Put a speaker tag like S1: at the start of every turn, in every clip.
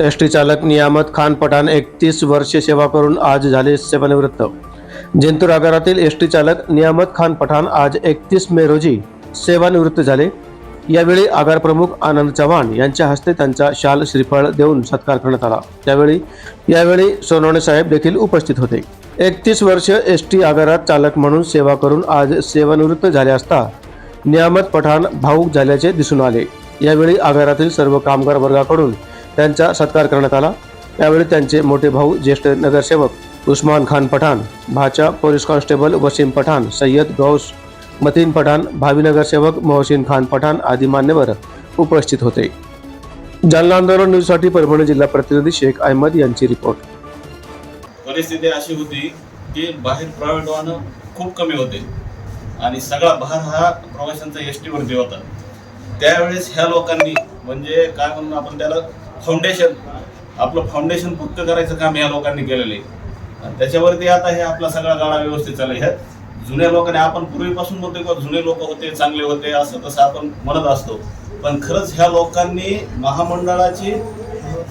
S1: S T चालक नियामत खान पठाण एकतीस वर्षे सेवा करून आज झाले सेवानिवृत्त. जिंतूर आगारातील एस टी चालक नियामत खान पठाण आज एकतीस मे रोजी सेवानिवृत्त झाले. यावेळी आगार प्रमुख आनंद चव्हाण यांच्या हस्ते त्यांचा शाल श्रीफळ देऊन सत्कार करण्यात आला. त्यावेळी यावेळी सोनवणे साहेब देखील उपस्थित होते. एकतीस वर्ष एस टी आगारात चालक म्हणून सेवा करून आज सेवानिवृत्त झाले असता नियामत पठाण भाऊक झाल्याचे दिसून आले. यावेळी आगारातील सर्व कामगार वर्गाकडून त्यांचा सत्कार करण्यात आला. त्यावेळी त्यांचे मोठे भाऊ ज्येष्ठ नगरसेवक उस्मान खान पठाण भाचा पोलीस कॉन्स्टेबल वसीम पठाण सय्यद गौस मतीन पठाण भावी नगरसेवक मोहसिन खान पठाण आदी मान्यवर उपस्थित होते. जालना आंदोलन न्यूजसाठी परभणी जिल्हा प्रतिनिधी शेख अहमद यांची रिपोर्ट.
S2: परिस्थिती अशी होती की बाहेर प्रायव्हेट वाहनं खूप कमी होते आणि सगळा भार हा प्रवाशांचा एस टीवरती होता. त्यावेळेस ह्या लोकांनी म्हणजे काय म्हणून आपण त्याला फाउंडेशन आपलं फाउंडेशन पुक्त करायचं काम या लोकांनी केलेलं आहे. आणि त्याच्यावरती आता हे आपला सगळा गाडा व्यवस्थित चालू आहे. ह्या जुन्या लोकांनी आपण पूर्वीपासून म्हणतो किंवा जुने लोक होते चांगले होते असं तसं आपण म्हणत असतो. पण खरंच ह्या लोकांनी महामंडळाची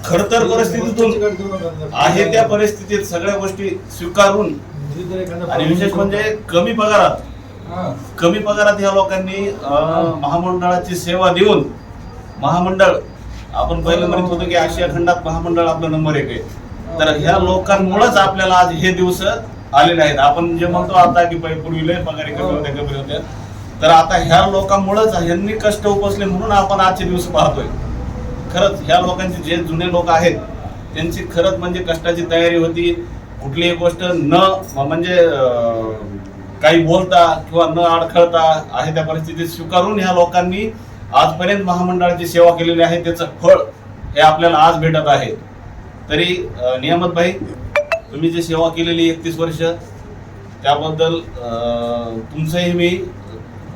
S2: खडतर परिस्थितीतून आहे त्या परिस्थितीत सगळ्या गोष्टी स्वीकारून आणि विशेष म्हणजे कमी पगारात कमी पगारात ह्या लोकांनी महामंडळाची सेवा देऊन महामंडळ आपण पहिलं म्हणत होतो की आशिया खंडात महामंडळ आपला नंबर एक आहे. तर ह्या लोकांमुळेच आपल्याला आज हे दिवस आलेले आहेत. आपण जे म्हणतो आता की पूर्वी लय पगारी कमी होते कमी होते तर आता ह्या लोकांमुळेच ह्यांनी कष्ट उपसले म्हणून आपण आजचे दिवस पाहतोय. खरंच ह्या लोकांचे जे जुने लोक आहेत त्यांची खरंच म्हणजे कष्टाची तयारी होती. कुठलीही गोष्ट न म्हणजे काही बोलता किंवा न अडखळता आहे त्या परिस्थितीत स्वीकारून ह्या लोकांनी आजपर्यंत महामंडळाची सेवा केलेली आहे त्याचं फळ हे आपल्याला आज भेटत आहे. तरी अं, नियामत भाई तुम्ही जी सेवा केलेली एकतीस वर्ष त्याबद्दल तुमचंही मी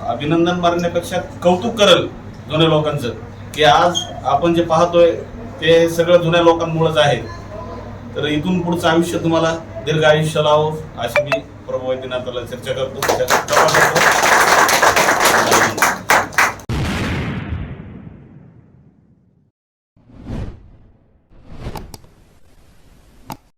S2: अभिनंदन मारण्यापेक्षा कौतुक करल जुन्या लोकांचं की आज आपण जे पाहतोय ते सगळं जुन्या लोकांमुळेच आहे. तर इथून पुढचं आयुष्य तुम्हाला दीर्घ आयुष्य लावो अशी मी प्रभू वैद्यनाथाला चर्चा करतो चर्चा करतो